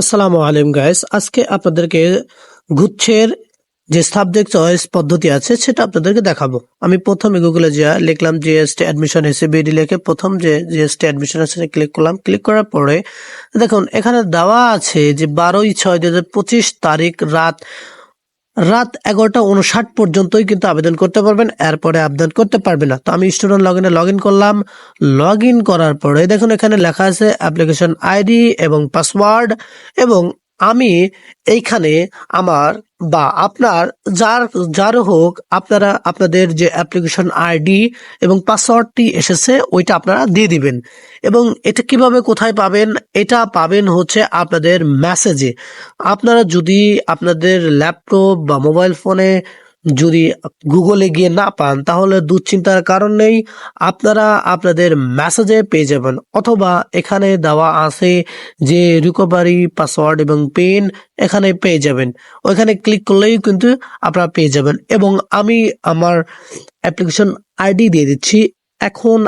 আসসালামু আলাইকুম গাইস আজকে আপনাদেরকে গুচ্ছের যে সাবজেক্ট চয়েস পদ্ধতি আছে, সেটা আপনাদেরকে দেখাবো। আমি প্রথমে গুগলে যা লিখলাম জিএসটি অ্যাডমিশন এসিবিডি লিখে প্রথম যে জিএসটি অ্যাডমিশন আছে ক্লিক করলাম। ক্লিক করার পরে, দেখুন, এখানে দেওয়া আছে যে বারোই ছয় দু তারিখ রাত রাত এগারোটা উনষাট পর্যন্তই কিন্তু আবেদন করতে পারবেন, এরপরে আবেদন করতে পারবে না। তো আমি স্টুডেন্ট লগ ইনে লগ ইন করলাম। লগ ইন করার পরে দেখুন এখানে লেখা আছে অ্যাপ্লিকেশন আইডি এবং পাসওয়ার্ড এবং আমি এইখানে আমার বা আপনার যার যার হোক আপনারা, আপনাদের যে অ্যাপ্লিকেশন আইডি এবং পাসওয়ার্ডটি এসেছে, ওইটা আপনারা দিয়ে দিবেন। এবং এটা কীভাবে কোথায় পাবেন, এটা পাবেন হচ্ছে আপনাদের মেসেজে আপনারা যদি আপনাদের ল্যাপটপ বা মোবাইল ফোনে যদি গুগলে গিয়ে না পান, তাহলে দুশ্চিন্তার কারণ নেই। আপনারা আপনাদের মেসেজে পেয়ে যাবেন, অথবা এখানে দেওয়া আছে যে রিকভারি পাসওয়ার্ড এবং পেন এখানে পেয়ে যাবেন। ওইখানে ক্লিক করলেই কিন্তু আপনারা পেয়ে যাবেন। এবং আমি আমার অ্যাপ্লিকেশন আইডি দিয়ে দিচ্ছি। এখন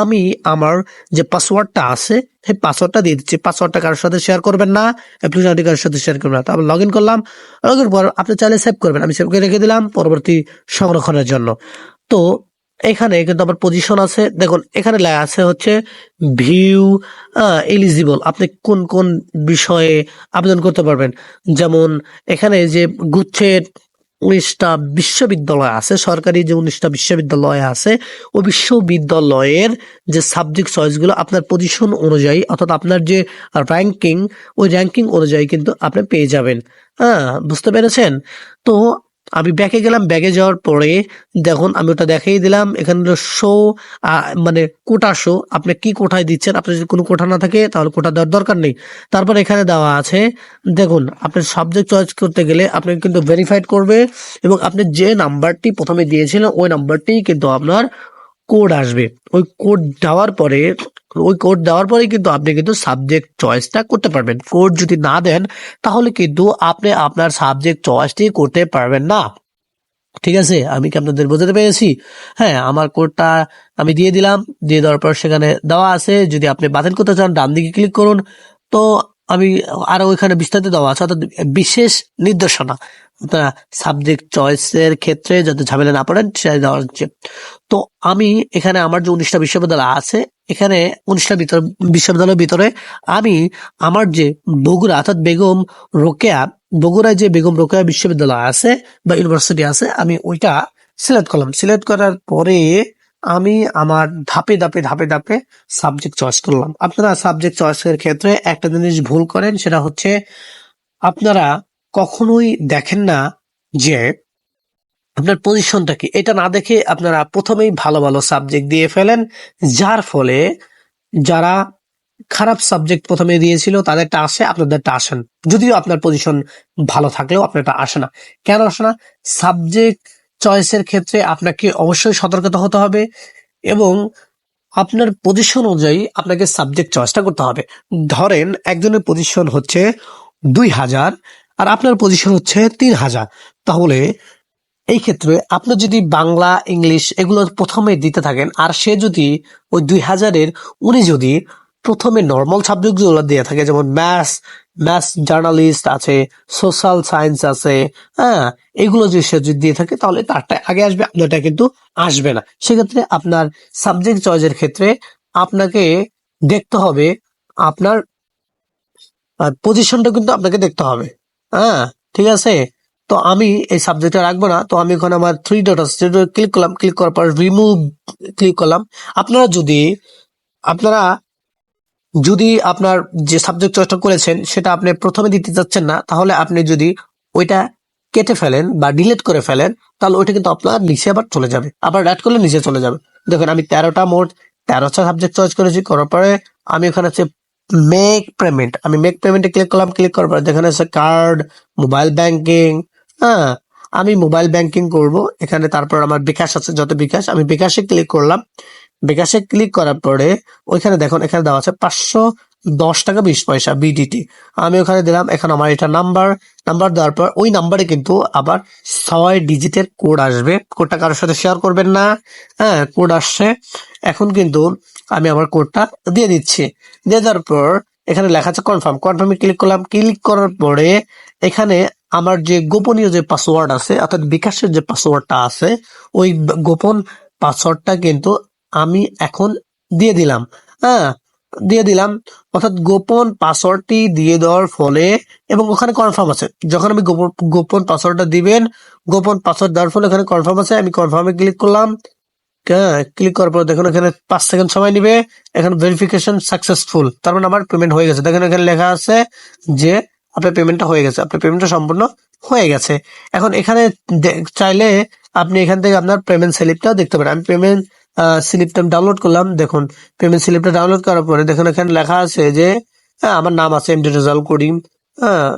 আমি আমার যে পাসওয়ার্ডটা আছে, সেই পাসওয়ার্ডটা দিয়ে দিচ্ছি। পাসওয়ার্ডটা কারোর সাথে শেয়ার করবেন না অ্যাপ্লিকেশন কারোর সাথে শেয়ার করবেন না। তারপর লগ ইন করলাম লগ ইন পর আপনি চাইলে সেভ করবেন। আমি সেভ করে রেখে দিলাম পরবর্তী সংরক্ষণের জন্য। তো এখানে কিন্তু আমার পজিশন আছে। দেখুন, এখানে আছে হচ্ছে ভিউ এলিজিবল আপনি কোন কোন বিষয়ে আবেদন করতে পারবেন। যেমন এখানে যে গুচ্ছের উনিশটা বিশ্ববিদ্যালয় আছে, সরকারি যে উনিশটা বিশ্ববিদ্যালয় আছে ওই বিশ্ববিদ্যালয়ের যে সাবজেক্ট চয়েসগুলো আপনার পজিশন অনুযায়ী অর্থাৎ আপনার যে র্যাঙ্কিং ওই র্যাঙ্কিং অনুযায়ী কিন্তু আপনি পেয়ে যাবেন। হ্যাঁ বুঝতে পেরেছেন? তো আমি ব্যাকে গেলাম, ব্যাগে যাওয়ার পরে দেখুন, আমি ওটা দেখিয়ে দিলাম। এখানে শো মানে কোটা শো আপনি কি কোঠায় দিচ্ছেন? আপনার যদি কোনো কোঠা না থাকে, তাহলে কোটা দেওয়ার দরকার নেই। তারপর এখানে দেওয়া আছে, দেখুন, আপনার সাবজেক্ট চয়েস করতে গেলে আপনাকে কিন্তু ভেরিফাইড করবে এবং আপনি যে নাম্বারটি প্রথমে দিয়েছিলেন, ওই নাম্বারটি কিন্তু আপনার কোড আসবে। ওই কোড দেওয়ার পরে, ওই কোড দেওয়ার পরে কিন্তু আপনি কিন্তু সাবজেক্ট চয়েসটা করতে পারবেন। কোড যদি না দেন, তাহলে কিন্তু আপনি আপনার সাবজেক্ট চয়েসটি করতে পারবেন না। ঠিক আছে? আমি কি আপনাদের বোঝাতে পেরেছি? হ্যাঁ আমার কোডটা আমি দিয়ে দিলাম। দিয়ে দেওয়ার পর সেখানে দেওয়া আছে। যদি আপনি বাতিল করতে চান ডান দিকে ক্লিক করুন। তো আমি আরও ওইখানে বিস্তারিত দেওয়া আছে, অর্থাৎ বিশেষ নির্দেশনা সাবজেক্ট চয়েসের ক্ষেত্রে যাতে ঝামেলা না পড়েন, সেটা দেওয়া হচ্ছে। তো আমি এখানে আমার যে উনিশটা বিশ্ববিদ্যালয় আছে, এখানে উনিশটা ভিতর, বিশ্ববিদ্যালয়ের ভিতরে আমি আমার যে বগুড়া, অর্থাৎ বেগম রোকেয়া, বগুড়ায় যে বেগম রোকেয়া বিশ্ববিদ্যালয় আছে বা ইউনিভার্সিটি আছে, আমি ওইটা সিলেক্ট করলাম। সিলেক্ট করার পরে আমি আমার ধাপে ধাপে ধাপে ধাপে সাবজেক্ট চয়েস করলাম। আপনারা সাবজেক্ট চয়েসের ক্ষেত্রে একটা জিনিস ভুল করেন, সেটা হচ্ছে আপনারা কখনোই দেখেন না যে আপনার পজিশনটা কি। এটা না দেখে আপনারা প্রথমেই ভালো ভালো সাবজেক্ট দিয়ে ফেলেন, যার ফলে যারা খারাপ সাবজেক্ট প্রথমে দিয়েছিল, তাদেরটা আসে, আপনাদেরটা আসেন যদিও আপনার পজিশন ভালো থাকলেও আপনারটা আসে না। কেন আসে না? সাবজেক্ট চয়েসের ক্ষেত্রে আপনাকে অবশ্যই সতর্কতা হতে হবে এবং আপনার পজিশন অনুযায়ী আপনাকে সাবজেক্ট চয়েসটা করতে হবে। ধরেন, একজনের পজিশন হচ্ছে দুই হাজার আর আপনার পজিশন হচ্ছে তিন হাজার। তাহলে এই ক্ষেত্রে আপনি যদি বাংলা, ইংলিশ এগুলো প্রথমে দিতে থাকেন আর সে যদি ওই দুই হাজারের, উনি যদি প্রথমে নর্মাল সাবজেক্টগুলো দিয়ে থাকে, যেমন ম্যাথস ম্যাথস জার্নালিস্ট আছে সোশ্যাল সায়েন্স আছে হ্যাঁ এগুলো যদি সে যদি দিয়ে থাকে, তাহলে তারটা আগে আসবে আপনারটা কিন্তু আসবে না। সেক্ষেত্রে আপনার সাবজেক্ট চয়েসের ক্ষেত্রে আপনাকে দেখতে হবে, আপনার পজিশনটা কিন্তু আপনাকে দেখতে হবে। হ্যাঁ ঠিক আছে? তো আমি এই সাবজেক্টটা রাখব না, তো আমি এখন আমার থ্রি ডট আছে ক্লিক করলাম ক্লিক করার পর রিমুভ ক্লিক করলাম। আপনারা যদি, আপনারা যদি আপনার যে সাবজেক্ট চয়েসটা করেছেন, সেটা আপনি প্রথমে দিতে চাচ্ছেন না, তাহলে আপনি যদি ওইটা কেটে ফেলেন বা ডিলিট করে ফেলেন, তাহলে ওইটা কিন্তু আপনার নিচে আবার চলে যাবে। আবার অ্যাড করলে নিচে চলে যাবে। দেখুন, আমি তেরোটা মোট, তেরোটা সাবজেক্ট চয়েস করেছি, করার পরে আমি ওখানে হচ্ছে মেক পেমেন্ট আমি মেক পেমেন্টে ক্লিক করলাম ক্লিক করার পরে যেখানে আছে কার্ড মোবাইল ব্যাংকিং হ্যাঁ আমি মোবাইল ব্যাংকিং করব। এখানে তারপর আমার বিকাশ আছে, যত বিকাশ, আমি বিকাশে ক্লিক করলাম। বিকাশে ক্লিক করার পরে ওইখানে দেখুন, এখানে দেওয়া আছে পাঁচশো দশ টাকা বিশ পয়সা বিডিটি আমি ওখানে দিলাম, এখন আমার এটা নাম্বার। নাম্বার দেওয়ার পর ওই নাম্বারে কিন্তু আবার ছয় ডিজিটের কোড আসবে। কোডটা কারোর সাথে শেয়ার করবেন না। হ্যাঁ কোড আসছে। এখন কিন্তু আমি আমার কোডটা দিয়ে দিচ্ছি। দিয়ে দেওয়ার পর এখানে লেখা আছে কনফার্ম কনফার্মে ক্লিক করলাম। ক্লিক করার পরে এখানে আমার যে গোপনীয় যে পাসওয়ার্ড আছে, অর্থাৎ বিকাশের যে পাসওয়ার্ডটা আছে, ওই গোপন পাসওয়ার্ডটা কিন্তু আমি এখন দিয়ে দিলাম। হ্যাঁ দিয়ে দিলাম। অর্থাৎ গোপন পাসওয়ার্ডটি দিয়ে দেওয়ার ফলে এবং ওখানে কনফার্ম আছে। যখন আমি গোপন গোপন পাসওয়ার্ডটা দিবেন, গোপন পাসওয়ার্ড দেওয়ার ফলে এখানে কনফার্ম আছে। আমি কনফার্মে ক্লিক করলাম। হ্যাঁ ক্লিক করার পর দেখুন এখানে পাঁচ সেকেন্ড সময় নিবে। এখানে ভেরিফিকেশন সাকসেসফুল তার মানে আমার পেমেন্ট হয়ে গেছে। দেখেন এখানে লেখা আছে যে আপনার পেমেন্টটা হয়ে গেছে। আপনার পেমেন্টটা সম্পূর্ণ হয়ে গেছে। এখন এখানে চাইলে আপনি এখান থেকে আপনার পেমেন্ট স্লিপটাও দেখতে পারেন। আমি পেমেন্ট স্লিপটা ডাউনলোড করলাম। দেখুন পেমেন্ট স্লিপটা ডাউনলোড করার পরে দেখুন, এখানে লেখা আছে যে হ্যাঁ আমার নাম আছে এমডি রেজাল্ট করিম হ্যাঁ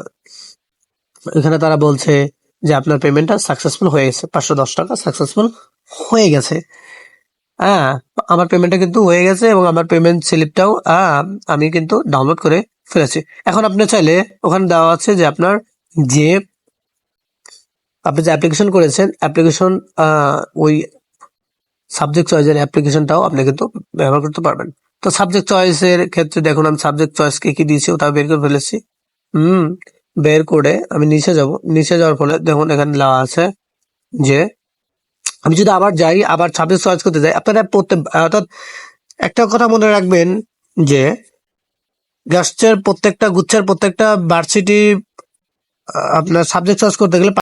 এখানে তারা বলছে যে, আপনার পেমেন্টটা সাকসেসফুল হয়ে গেছে, পাঁচশো দশ টাকা সাকসেসফুল হয়ে গেছে। হ্যাঁ আমার পেমেন্টটা কিন্তু হয়ে গেছে এবং আমার পেমেন্ট স্লিপটাও আমি কিন্তু ডাউনলোড করে ফেলেছি। এখন আপনি চাইলে ওখানে দেওয়া আছে যে, আপনার যে, আপনি যে অ্যাপ্লিকেশন করেছেন অ্যাপ্লিকেশন ওই সাবজেক্ট চয়েসের অ্যাপ্লিকেশনটাও আপনি কিন্তু ব্যবহার করতে পারবেন। তো সাবজেক্ট চয়েসের ক্ষেত্রে দেখুন, আমি সাবজেক্ট চয়েস কি কি দিয়েছি ওটা বের করে ফেলেছি। হুম, বের করে আমি নিচে যাব। নিচে যাওয়ার ফলে দেখুন, এখানে দেওয়া আছে যে, আমি যদি আবার যাই, আবার সাবজেক্ট চয়েস করতে যাই, আপনারা প্রত্যেক, অর্থাৎ একটা কথা মনে রাখবেন যে গাছের প্রত্যেকটা, গুচ্ছের প্রত্যেকটা ভার্সিটি আপনার সাবজেক্ট চয়েস করতে গেলে